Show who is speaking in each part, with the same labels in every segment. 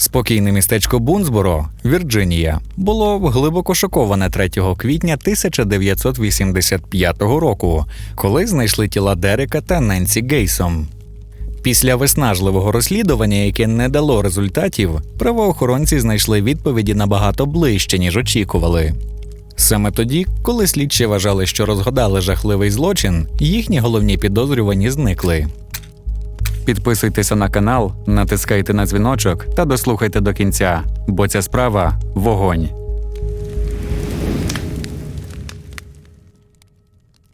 Speaker 1: Спокійне містечко Бунсборо, Вірджинія, було глибоко шоковане 3 квітня 1985 року, коли знайшли тіла Дерека та Ненсі Гейсом. Після виснажливого розслідування, яке не дало результатів, правоохоронці знайшли відповіді набагато ближче, ніж очікували. Саме тоді, коли слідчі вважали, що розгадали жахливий злочин, їхні головні підозрювані зникли. Підписуйтеся на канал, натискайте на дзвіночок та дослухайте до кінця, бо ця справа вогонь.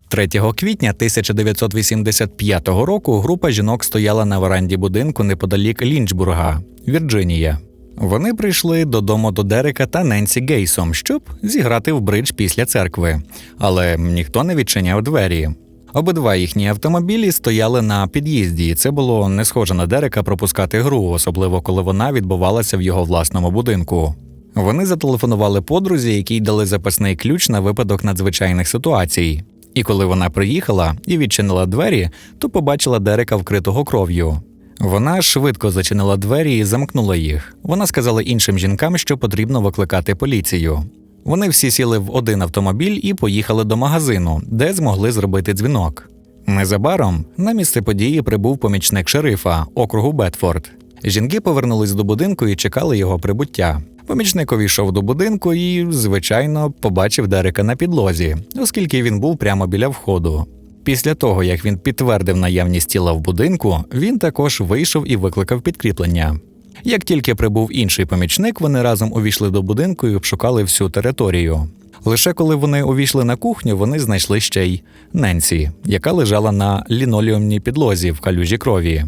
Speaker 1: 3 квітня 1985 року група жінок стояла на веранді будинку неподалік Лінчбурга, Вірджинія. Вони прийшли додому до Дерека та Ненсі Гейсом, щоб зіграти в бридж після церкви, але ніхто не відчиняв двері. Обидва їхні автомобілі стояли на під'їзді, і це було не схоже на Дерека пропускати гру, особливо коли вона відбувалася в його власному будинку. Вони зателефонували подрузі, якій дали запасний ключ на випадок надзвичайних ситуацій. І коли вона приїхала і відчинила двері, то побачила Дерека вкритого кров'ю. Вона швидко зачинила двері і замкнула їх. Вона сказала іншим жінкам, що потрібно викликати поліцію. Вони всі сіли в один автомобіль і поїхали до магазину, де змогли зробити дзвінок. Незабаром на місце події прибув помічник шерифа округу Бетфорд. Жінки повернулись до будинку і чекали його прибуття. Помічник увійшов до будинку і, звичайно, побачив Дерека на підлозі, оскільки він був прямо біля входу. Після того, як він підтвердив наявність тіла в будинку, він також вийшов і викликав підкріплення. Як тільки прибув інший помічник, вони разом увійшли до будинку і обшукали всю територію. Лише коли вони увійшли на кухню, вони знайшли ще й Ненсі, яка лежала на лінолеумній підлозі в калюжі крові.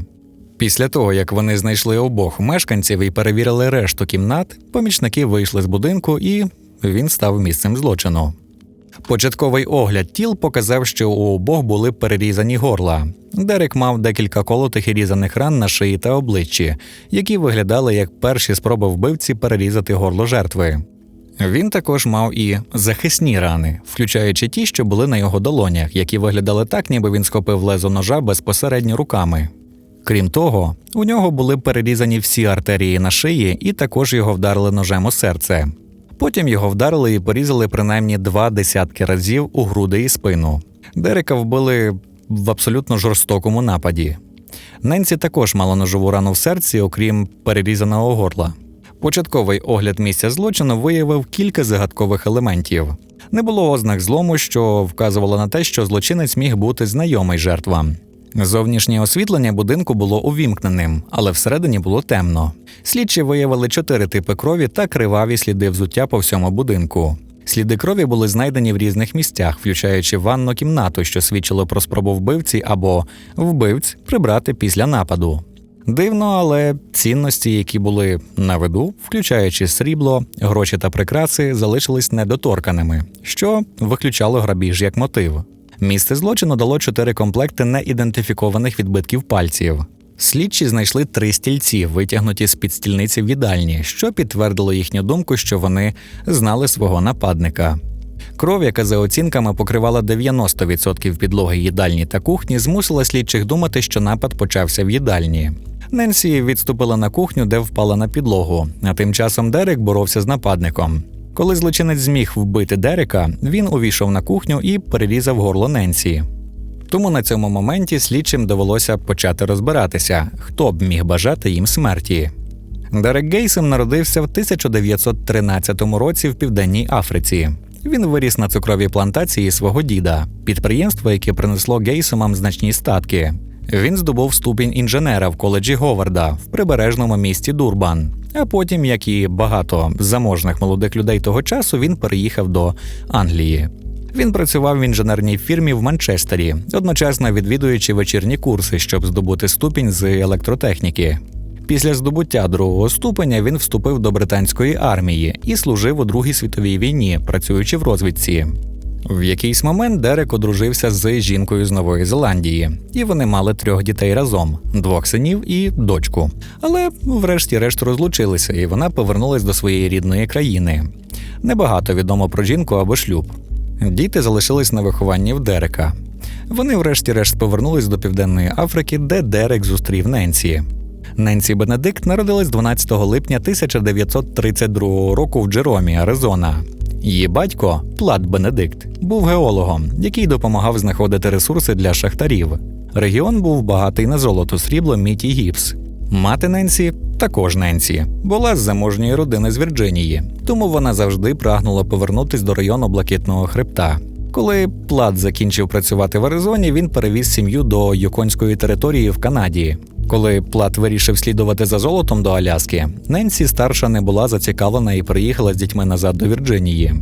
Speaker 1: Після того, як вони знайшли обох мешканців і перевірили решту кімнат, помічники вийшли з будинку і він став місцем злочину. Початковий огляд тіл показав, що у обох були перерізані горла. Дерек мав декілька колотих і різаних ран на шиї та обличчі, які виглядали як перші спроби вбивці перерізати горло жертви. Він також мав і захисні рани, включаючи ті, що були на його долонях, які виглядали так, ніби він схопив лезо ножа безпосередньо руками. Крім того, у нього були перерізані всі артерії на шиї, і також його вдарили ножем у серце. Потім його вдарили і порізали принаймні два десятки разів у груди і спину. Дерека вбили в абсолютно жорстокому нападі. Ненсі також мала ножову рану в серці, окрім перерізаного горла. Початковий огляд місця злочину виявив кілька загадкових елементів. Не було ознак злому, що вказувало на те, що злочинець міг бути знайомий жертвам. Зовнішнє освітлення будинку було увімкненим, але всередині було темно. Слідчі виявили чотири типи крові та криваві сліди взуття по всьому будинку. Сліди крові були знайдені в різних місцях, включаючи ванну кімнату, що свідчило про спробу вбивці або вбивць прибрати після нападу. Дивно, але цінності, які були на виду, включаючи срібло, гроші та прикраси, залишились недоторканими, що виключало грабіж як мотив. Місце злочину дало чотири комплекти неідентифікованих відбитків пальців. Слідчі знайшли три стільці, витягнуті з під стільниці в їдальні, що підтвердило їхню думку, що вони знали свого нападника. Кров, яка за оцінками покривала 90% підлоги їдальні та кухні, змусила слідчих думати, що напад почався в їдальні. Ненсі відступила на кухню, де впала на підлогу. А тим часом Дерек боровся з нападником. Коли злочинець зміг вбити Дерека, він увійшов на кухню і перерізав горло Ненсі. Тому на цьому моменті слідчим довелося почати розбиратися, хто б міг бажати їм смерті. Дерек Гейсом народився в 1913 році в Південній Африці. Він виріс на цукровій плантації свого діда, підприємство, яке принесло Гейсомам значні статки. Він здобув ступінь інженера в коледжі Говарда в прибережному місті Дурбан. А потім, як і багато заможних молодих людей того часу, він переїхав до Англії. Він працював в інженерній фірмі в Манчестері, одночасно відвідуючи вечірні курси, щоб здобути ступінь з електротехніки. Після здобуття другого ступеня він вступив до британської армії і служив у Другій світовій війні, працюючи в розвідці. В якийсь момент Дерек одружився з жінкою з Нової Зеландії, і вони мали трьох дітей разом: двох синів і дочку. Але, врешті-решт, розлучилися, і вона повернулась до своєї рідної країни. Небагато відомо про жінку або шлюб. Діти залишились на вихованні в Дерека. Вони, врешті-решт, повернулись до Південної Африки, де Дерек зустрів Ненсі. Ненсі Бенедикт народилась 12 липня 1932 року в Джеромі, Аризона. Її батько, Плат Бенедикт, був геологом, який допомагав знаходити ресурси для шахтарів. Регіон був багатий на золото, срібло, мідь гіпс. Мати Ненсі, також Ненсі, була з заможньої родини з Вірджинії, тому вона завжди прагнула повернутись до району Блакитного хребта. Коли Плат закінчив працювати в Аризоні, він перевіз сім'ю до Юконської території в Канаді. Коли Плат вирішив слідувати за золотом до Аляски, Ненсі старша не була зацікавлена і приїхала з дітьми назад до Вірджинії.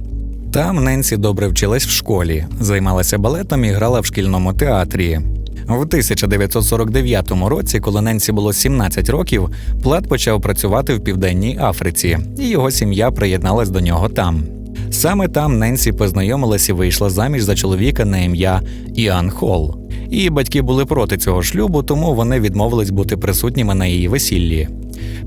Speaker 1: Там Ненсі добре вчилась в школі, займалася балетом і грала в шкільному театрі. В 1949 році, коли Ненсі було 17 років, Плат почав працювати в Південній Африці, і його сім'я приєдналась до нього там. Саме там Ненсі познайомилась і вийшла заміж за чоловіка на ім'я Іан Холл. Її батьки були проти цього шлюбу, тому вони відмовились бути присутніми на її весіллі.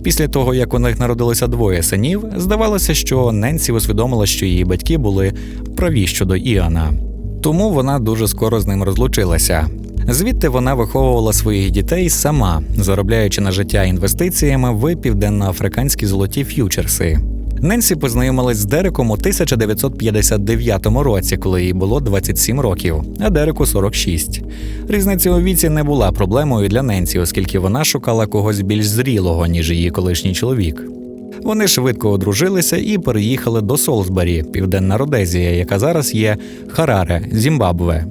Speaker 1: Після того, як у них народилося двоє синів, здавалося, що Ненсі усвідомила, що її батьки були праві щодо Іана. Тому вона дуже скоро з ним розлучилася. Звідти вона виховувала своїх дітей сама, заробляючи на життя інвестиціями в південноафриканські золоті ф'ючерси. Ненсі познайомилась з Дереком у 1959 році, коли їй було 27 років, а Дереку 46. Різниця у віці не була проблемою для Ненсі, оскільки вона шукала когось більш зрілого, ніж її колишній чоловік. Вони швидко одружилися і переїхали до Солсбері, Південна Родезія, яка зараз є Хараре, Зімбабве.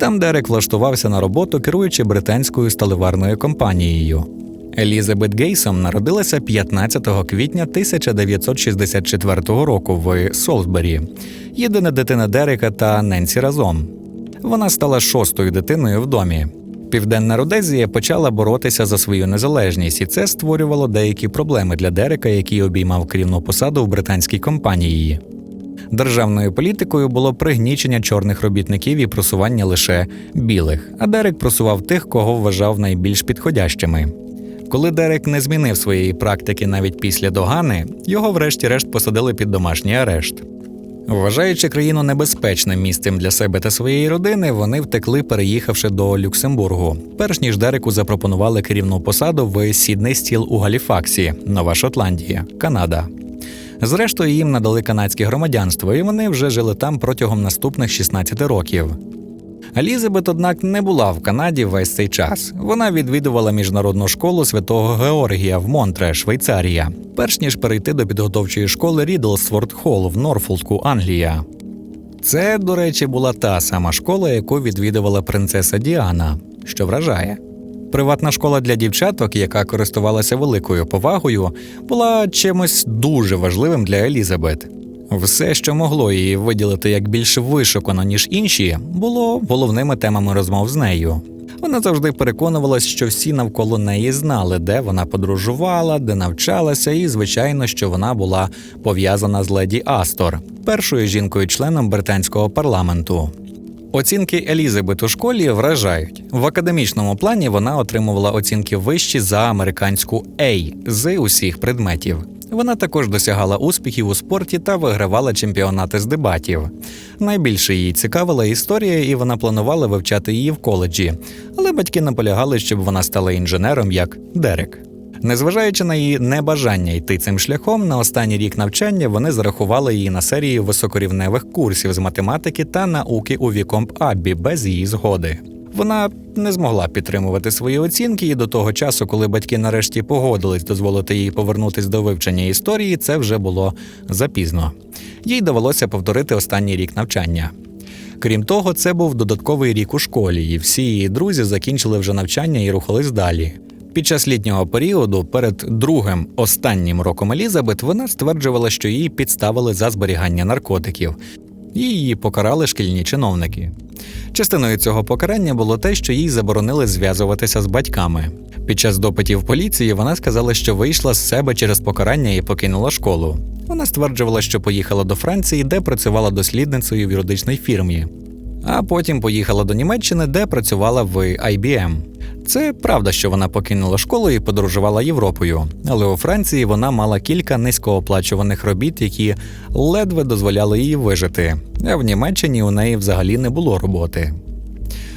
Speaker 1: Там Дерек влаштувався на роботу, керуючи британською сталеварною компанією. Елізабет Гейсом народилася 15 квітня 1964 року в Солсбері. Єдина дитина Дерека та Ненсі разом. Вона стала шостою дитиною в домі. Південна Родезія почала боротися за свою незалежність, і це створювало деякі проблеми для Дерека, який обіймав керівну посаду в британській компанії. Державною політикою було пригнічення чорних робітників і просування лише білих, а Дерек просував тих, кого вважав найбільш підходящими. Коли Дерек не змінив своєї практики навіть після догани, його врешті-решт посадили під домашній арешт. Вважаючи країну небезпечним місцем для себе та своєї родини, вони втекли, переїхавши до Люксембургу, перш ніж Дереку запропонували керівну посаду в Сідний стіл у Галіфаксі, Нова Шотландія, Канада. Зрештою, їм надали канадське громадянство, і вони вже жили там протягом наступних 16 років. Елізабет, однак, не була в Канаді весь цей час. Вона відвідувала міжнародну школу святого Георгія в Монтре, Швейцарія, перш ніж перейти до підготовчої школи Рідлсворд Холл в Норфолку, Англія. Це, до речі, була та сама школа, яку відвідувала принцеса Діана, що вражає. Приватна школа для дівчаток, яка користувалася великою повагою, була чимось дуже важливим для Елізабет. Все, що могло її виділити як більш вишукано, ніж інші, було головними темами розмов з нею. Вона завжди переконувалась, що всі навколо неї знали, де вона подорожувала, де навчалася, і, звичайно, що вона була пов'язана з леді Астор, першою жінкою-членом британського парламенту. Оцінки Елізабет у школі вражають. В академічному плані вона отримувала оцінки вищі за американську A з усіх предметів. Вона також досягала успіхів у спорті та вигравала чемпіонати з дебатів. Найбільше її цікавила історія, і вона планувала вивчати її в коледжі, але батьки наполягали, щоб вона стала інженером як Дерек. Незважаючи на її небажання йти цим шляхом, на останній рік навчання вони зарахували її на серію високорівневих курсів з математики та науки у Вікомп Аббі без її згоди. Вона не змогла підтримувати свої оцінки, і до того часу, коли батьки нарешті погодились дозволити їй повернутися до вивчення історії, це вже було запізно. Їй довелося повторити останній рік навчання. Крім того, це був додатковий рік у школі, і всі її друзі закінчили вже навчання і рухались далі. Під час літнього періоду, перед другим останнім роком Елізабет, вона стверджувала, що її підставили за зберігання наркотиків, і її покарали шкільні чиновники. Частиною цього покарання було те, що їй заборонили зв'язуватися з батьками. Під час допитів поліції вона сказала, що вийшла з себе через покарання і покинула школу. Вона стверджувала, що поїхала до Франції, де працювала дослідницею в юридичній фірмі. А потім поїхала до Німеччини, де працювала в IBM. Це правда, що вона покинула школу і подорожувала Європою, але у Франції вона мала кілька низькооплачуваних робіт, які ледве дозволяли їй вижити. А в Німеччині у неї взагалі не було роботи.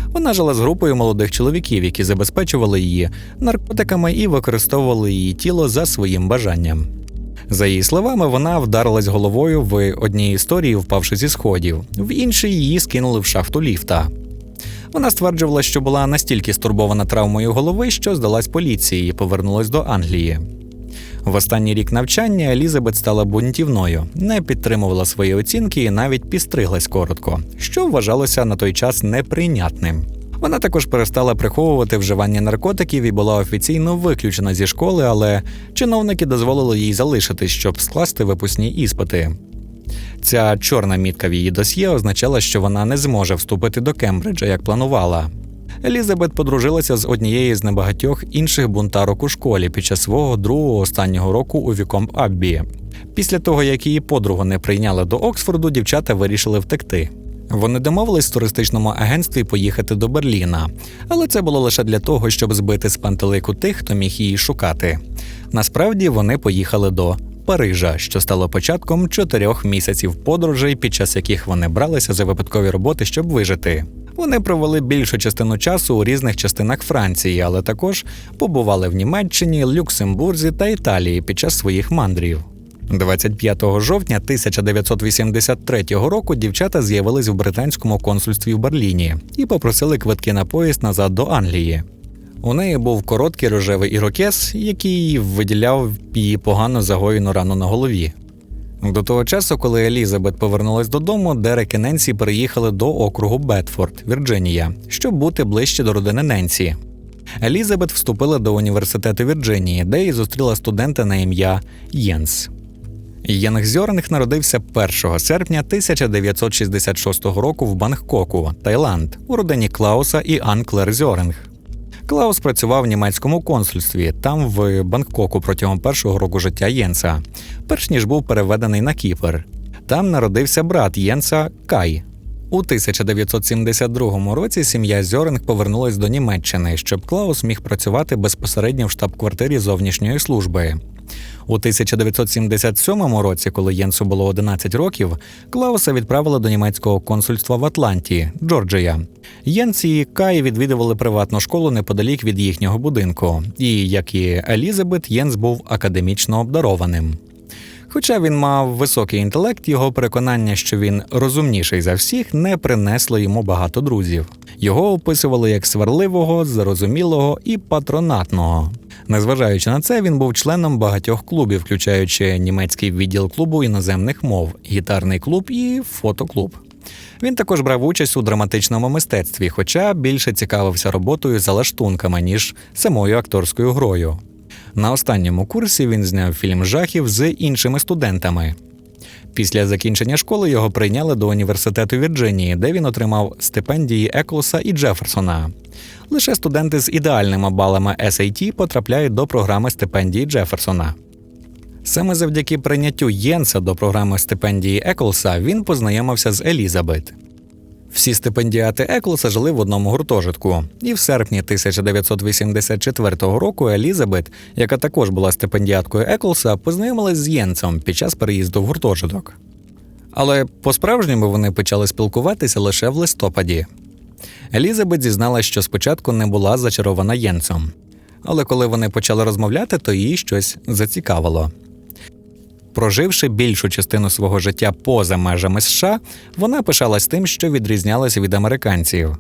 Speaker 1: Вона жила з групою молодих чоловіків, які забезпечували її наркотиками і використовували її тіло за своїм бажанням. За її словами, вона вдарилась головою в одній історії, впавши зі сходів, в іншій її скинули в шахту ліфта. Вона стверджувала, що була настільки стурбована травмою голови, що здалась поліції і повернулась до Англії. В останній рік навчання Елізабет стала бунтівною, не підтримувала свої оцінки і навіть підстриглась коротко, що вважалося на той час неприйнятним. Вона також перестала приховувати вживання наркотиків і була офіційно виключена зі школи, але чиновники дозволили їй залишитись, щоб скласти випускні іспити. Ця чорна мітка в її досьє означала, що вона не зможе вступити до Кембриджа, як планувала. Елізабет подружилася з однією з небагатьох інших бунтарок у школі під час свого другого останнього року у віком Аббі. Після того, як її подругу не прийняли до Оксфорду, дівчата вирішили втекти. Вони домовились в туристичному агентстві поїхати до Берліна, але це було лише для того, щоб збити з пантелику тих, хто міг її шукати. Насправді вони поїхали до Парижа, що стало початком чотирьох місяців подорожей, під час яких вони бралися за випадкові роботи, щоб вижити. Вони провели більшу частину часу у різних частинах Франції, але також побували в Німеччині, Люксембурзі та Італії під час своїх мандрів. 25 жовтня 1983 року дівчата з'явились в британському консульстві в Берліні і попросили квитки на поїзд назад до Англії. У неї був короткий рожевий ірокез, який виділяв її погано загоєну рану на голові. До того часу, коли Елізабет повернулась додому, Дерек і Ненсі переїхали до округу Бетфорд, Вірджинія, щоб бути ближче до родини Ненсі. Елізабет вступила до університету Вірджинії, де її зустріла студента на ім'я Єнс. Янг Зьоринг народився 1 серпня 1966 року в Бангкоку, Таїланд, у родині Клауса і Ан Клер Зьоринг. Клаус працював в німецькому консульстві там в Бангкоку протягом першого року життя Єнса, перш ніж був переведений на Кіпр. Там народився брат Єнса Кай. У 1972 році сім'я Зьоринг повернулась до Німеччини, щоб Клаус міг працювати безпосередньо в штаб-квартирі зовнішньої служби. У 1977 році, коли Єнсу було 11 років, Клауса відправили до німецького консульства в Атланті, Джорджія. Єнс і Кай відвідували приватну школу неподалік від їхнього будинку. І, як і Елізабет, Єнс був академічно обдарованим. Хоча він мав високий інтелект, його переконання, що він розумніший за всіх, не принесло йому багато друзів. Його описували як сварливого, зарозумілого і патронатного. Незважаючи на це, він був членом багатьох клубів, включаючи німецький відділ клубу іноземних мов, гітарний клуб і фотоклуб. Він також брав участь у драматичному мистецтві, хоча більше цікавився роботою за лаштунками, ніж самою акторською грою. На останньому курсі він зняв фільм жахів з іншими студентами. Після закінчення школи його прийняли до університету Вірджинії, де він отримав стипендії Еклуса і Джеферсона. Лише студенти з ідеальними балами SAT потрапляють до програми стипендії Джеферсона. Саме завдяки прийняттю Єнса до програми стипендії Еклса він познайомився з Елізабет. Всі стипендіати Еклса жили в одному гуртожитку, і в серпні 1984 року Елізабет, яка також була стипендіаткою Еклса, познайомилась з Єнсом під час переїзду в гуртожиток. Але по-справжньому вони почали спілкуватися лише в листопаді. Елізабет зізналась, що спочатку не була зачарована Єнсом. Але коли вони почали розмовляти, то її щось зацікавило. Проживши більшу частину свого життя поза межами США, вона пишалась тим, що відрізнялася від американців.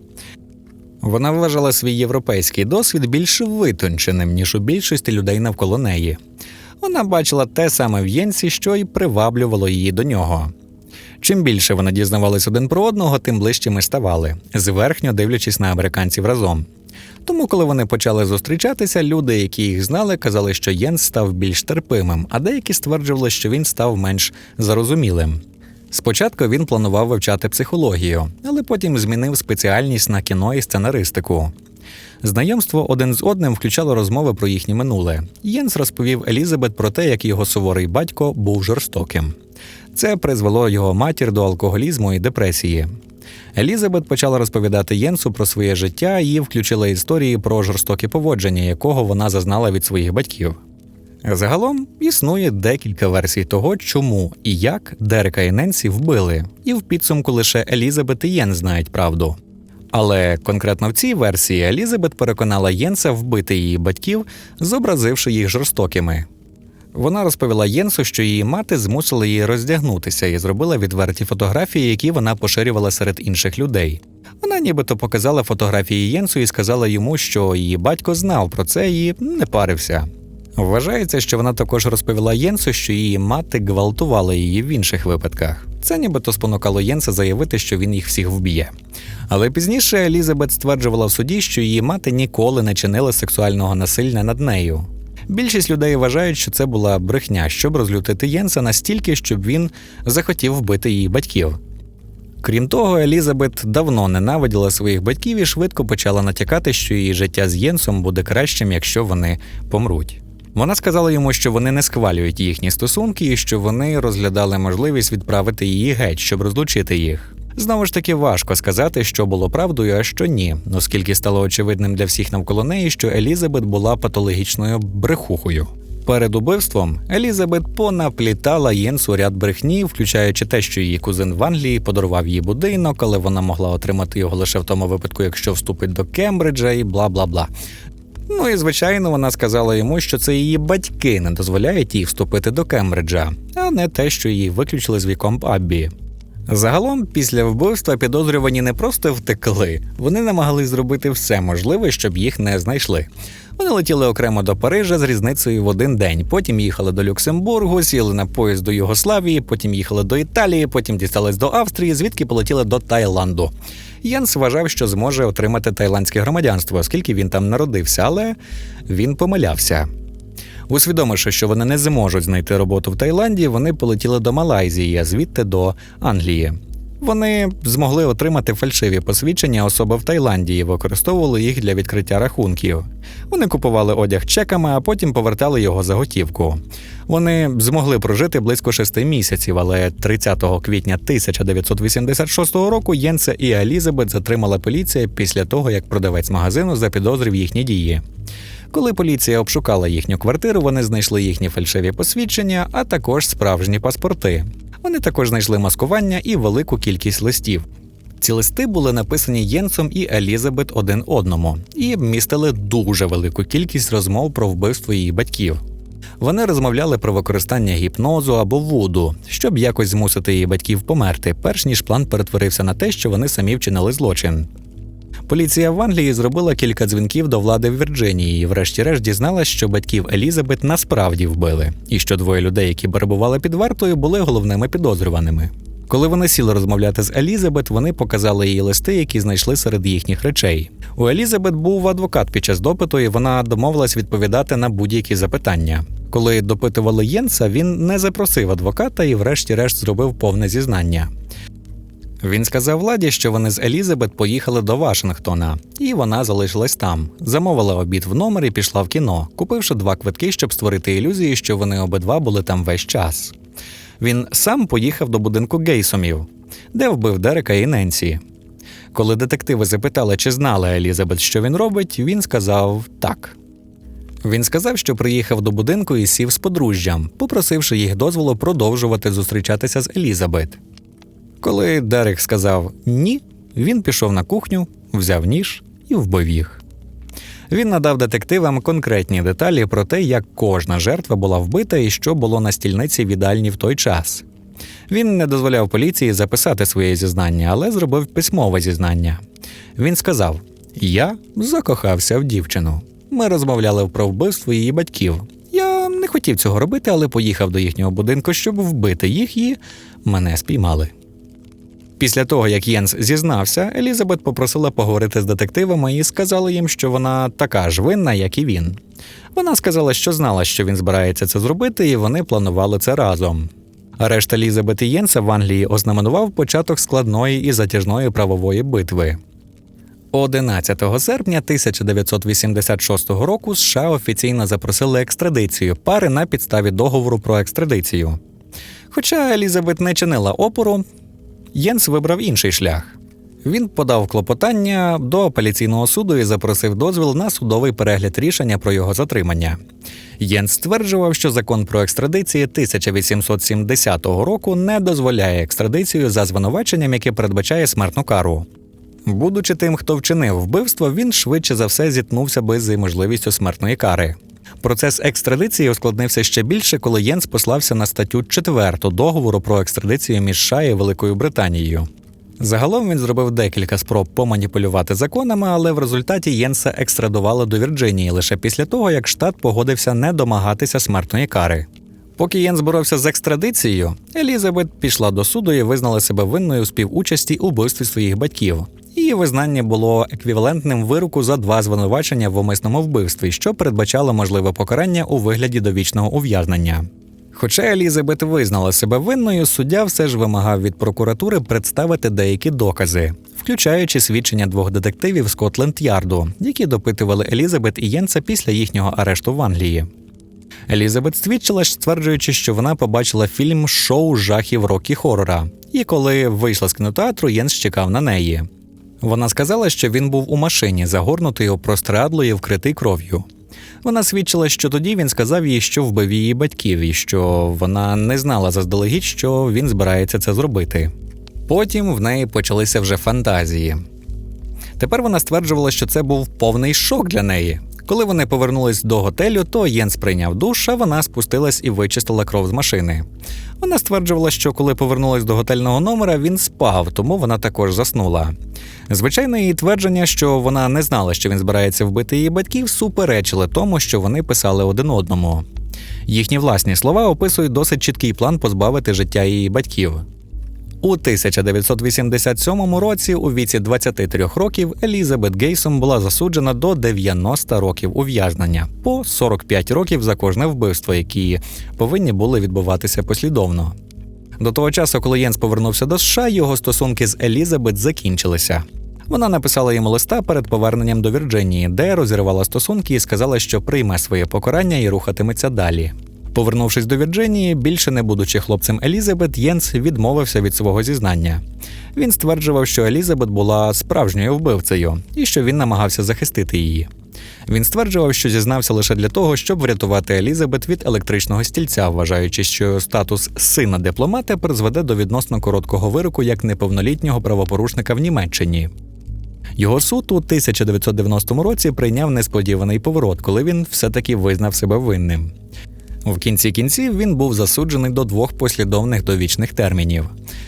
Speaker 1: Вона вважала свій європейський досвід більш витонченим, ніж у більшості людей навколо неї. Вона бачила те саме в Єнсі, що й приваблювало її до нього. Чим більше вони дізнавались один про одного, тим ближчими ставали, зверхньо дивлячись на американців разом. Тому, коли вони почали зустрічатися, люди, які їх знали, казали, що Єнс став більш терпимим, а деякі стверджували, що він став менш зарозумілим. Спочатку він планував вивчати психологію, але потім змінив спеціальність на кіно і сценаристику. Знайомство один з одним включало розмови про їхнє минуле. Єнс розповів Елізабет про те, як його суворий батько був жорстоким. Це призвело його матір до алкоголізму і депресії. Елізабет почала розповідати Єнсу про своє життя і включила історії про жорстоке поводження, якого вона зазнала від своїх батьків. Загалом існує декілька версій того, чому і як Дерека і Ненсі вбили, і в підсумку лише Елізабет і Єн знають правду. Але конкретно в цій версії Елізабет переконала Єнса вбити її батьків, зобразивши їх жорстокими. Вона розповіла Єнсу, що її мати змусила її роздягнутися і зробила відверті фотографії, які вона поширювала серед інших людей. Вона нібито показала фотографії Єнсу і сказала йому, що її батько знав про це і не парився. Вважається, що вона також розповіла Єнсу, що її мати гвалтувала її в інших випадках. Це нібито спонукало Єнса заявити, що він їх всіх вб'є. Але пізніше Елізабет стверджувала в суді, що її мати ніколи не чинила сексуального насилля над нею. Більшість людей вважають, що це була брехня, щоб розлютити Єнса настільки, щоб він захотів вбити її батьків. Крім того, Елізабет давно ненавиділа своїх батьків і швидко почала натякати, що її життя з Єнсом буде кращим, якщо вони помруть. Вона сказала йому, що вони не схвалюють їхні стосунки і що вони розглядали можливість відправити її геть, щоб розлучити їх. Знову ж таки, важко сказати, що було правдою, а що ні, оскільки стало очевидним для всіх навколо неї, що Елізабет була патологічною брехухою. Перед убивством Елізабет понаплітала Єнсу ряд брехні, включаючи те, що її кузен в Англії подарував їй будинок, але вона могла отримати його лише в тому випадку, якщо вступить до Кембриджа, і бла бла бла. Ну і звичайно, вона сказала йому, що це її батьки не дозволяють їй вступити до Кембриджа, а не те, що її виключили з віком Аббі. Загалом, після вбивства підозрювані не просто втекли, вони намагались зробити все можливе, щоб їх не знайшли. Вони летіли окремо до Парижа з різницею в один день. Потім їхали до Люксембургу, сіли на поїзд до Югославії, потім їхали до Італії, потім дістались до Австрії, звідки полетіли до Таїланду. Єнс вважав, що зможе отримати таїландське громадянство, оскільки він там народився, але він помилявся. Усвідомивши, що вони не зможуть знайти роботу в Таїланді, вони полетіли до Малайзії, а звідти до Англії. Вони змогли отримати фальшиві посвідчення особи в Таїланді і використовували їх для відкриття рахунків. Вони купували одяг чеками, а потім повертали його за готівку. Вони змогли прожити близько шести місяців, але 30 квітня 1986 року Єнса і Елізабет затримала поліція після того, як продавець магазину запідозрив їхні дії. Коли поліція обшукала їхню квартиру, вони знайшли їхні фальшиві посвідчення, а також справжні паспорти. Вони також знайшли маскування і велику кількість листів. Ці листи були написані Єнсом і Елізабет один одному і містили дуже велику кількість розмов про вбивство її батьків. Вони розмовляли про використання гіпнозу або вуду, щоб якось змусити її батьків померти, перш ніж план перетворився на те, що вони самі вчинили злочин. Поліція в Англії зробила кілька дзвінків до влади в Вірджинії і, врешті-решт, дізналась, що батьків Елізабет насправді вбили, і що двоє людей, які перебували під вартою, були головними підозрюваними. Коли вони сіли розмовляти з Елізабет, вони показали їй листи, які знайшли серед їхніх речей. У Елізабет був адвокат під час допиту, і вона домовилась відповідати на будь-які запитання. Коли допитували Єнса, він не запросив адвоката і, врешті-решт, зробив повне зізнання. Він сказав владі, що вони з Елізабет поїхали до Вашингтона, і вона залишилась там. Замовила обід в номер і пішла в кіно, купивши два квитки, щоб створити ілюзію, що вони обидва були там весь час. Він сам поїхав до будинку Гейсомів, де вбив Дерека і Ненсі. Коли детективи запитали, чи знала Елізабет, що він робить, він сказав так. Він сказав, що приїхав до будинку і сів з подружжям, попросивши їх дозволу продовжувати зустрічатися з Елізабет. Коли Дерек сказав ні, він пішов на кухню, взяв ніж і вбив їх. Він надав детективам конкретні деталі про те, як кожна жертва була вбита і що було на стільниці в їдальні в той час. Він не дозволяв поліції записати своє зізнання, але зробив письмове зізнання. Він сказав: Я закохався в дівчину. Ми розмовляли про вбивство її батьків. Я не хотів цього робити, але поїхав до їхнього будинку, щоб вбити їх, і мене спіймали. Після того, як Єнс зізнався, Елізабет попросила поговорити з детективами і сказала їм, що вона така ж винна, як і він. Вона сказала, що знала, що він збирається це зробити, і вони планували це разом. Арешт Елізабет і Єнса в Англії ознаменував початок складної і затяжної правової битви. 11 серпня 1986 року США офіційно запросили екстрадицію пари на підставі договору про екстрадицію. Хоча Елізабет не чинила опору, Єнс вибрав інший шлях. Він подав клопотання до апеляційного суду і запросив дозвіл на судовий перегляд рішення про його затримання. Єнс стверджував, що закон про екстрадицію 1870 року не дозволяє екстрадицію за звинуваченням, яке передбачає смертну кару. Будучи тим, хто вчинив вбивство, він швидше за все зіткнувся би з можливістю смертної кари. Процес екстрадиції ускладнився ще більше, коли Єнс послався на статтю 4 договору про екстрадицію між США і Великою Британією. Загалом він зробив декілька спроб поманіпулювати законами, але в результаті Єнса екстрадували до Вірджинії лише після того, як штат погодився не домагатися смертної кари. Поки Єнс боровся з екстрадицією, Елізабет пішла до суду і визнала себе винною у співучасті у вбивстві своїх батьків. Її визнання було еквівалентним вироку за два звинувачення в умисному вбивстві, що передбачало можливе покарання у вигляді довічного ув'язнення. Хоча Елізабет визнала себе винною, суддя все ж вимагав від прокуратури представити деякі докази, включаючи свідчення двох детективів Скотленд-Ярду, які допитували Елізабет і Єнса після їхнього арешту в Англії. Елізабет свідчила, стверджуючи, що вона побачила фільм шоу жахів рокі хорора, і коли вийшла з кінотеатру, Єнс чекав на неї. Вона сказала, що він був у машині, загорнутий у простирадло і вкритий кров'ю. Вона свідчила, що тоді він сказав їй, що вбив її батьків, і що вона не знала заздалегідь, що він збирається це зробити. Потім в неї почалися вже фантазії. Тепер вона стверджувала, що це був повний шок для неї. Коли вони повернулись до готелю, то Єнс прийняв душ, а вона спустилась і вичистила кров з машини. Вона стверджувала, що коли повернулась до готельного номера, він спав, тому вона також заснула. Звичайно, її твердження, що вона не знала, що він збирається вбити її батьків, суперечили тому, що вони писали один одному. Їхні власні слова описують досить чіткий план позбавити життя її батьків. У 1987 році, у віці 23 років, Елізабет Гейсом була засуджена до 90 років ув'язнення по 45 років за кожне вбивство, які повинні були відбуватися послідовно. До того часу, коли Єнс повернувся до США, його стосунки з Елізабет закінчилися. Вона написала йому листа перед поверненням до Вірджинії, де розірвала стосунки і сказала, що прийме своє покарання і рухатиметься далі. Повернувшись до Вірджинії, більше не будучи хлопцем Елізабет, Єнс відмовився від свого зізнання. Він стверджував, що Елізабет була справжньою вбивцею і що він намагався захистити її. Він стверджував, що зізнався лише для того, щоб врятувати Елізабет від електричного стільця, вважаючи, що статус сина дипломата призведе до відносно короткого вироку як неповнолітнього правопорушника в Німеччині. Його суд у 1990 році прийняв несподіваний поворот, коли він все-таки визнав себе винним. В кінці кінців він був засуджений до двох послідовних довічних термінів.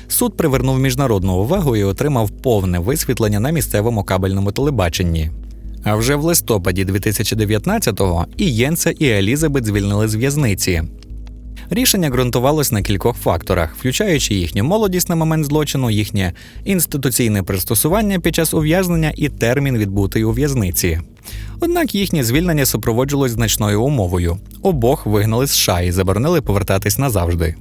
Speaker 1: Суд привернув міжнародну увагу і отримав повне висвітлення на місцевому кабельному телебаченні. А вже в листопаді 2019-го і Єнса, і Елізабет звільнили з в'язниці. Рішення ґрунтувалось на кількох факторах, включаючи їхню молодість на момент злочину, їхнє інституційне пристосування під час ув'язнення і термін відбутий у в'язниці. Однак їхнє звільнення супроводжувалось значною умовою: обох вигнали з США і заборонили повертатись назавжди.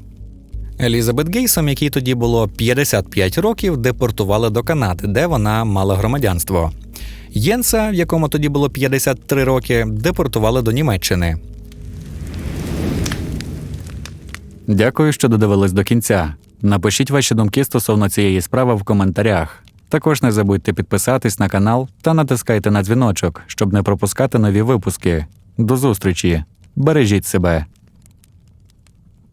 Speaker 1: Елізабет Гейсом, якій тоді було 55 років, депортували до Канади, де вона мала громадянство. Єнса, якому тоді було 53 роки, депортували до Німеччини. Дякую, що додивились до кінця. Напишіть ваші думки стосовно цієї справи в коментарях. Також не забудьте підписатись на канал та натискайте на дзвіночок, щоб не пропускати нові випуски. До зустрічі! Бережіть себе!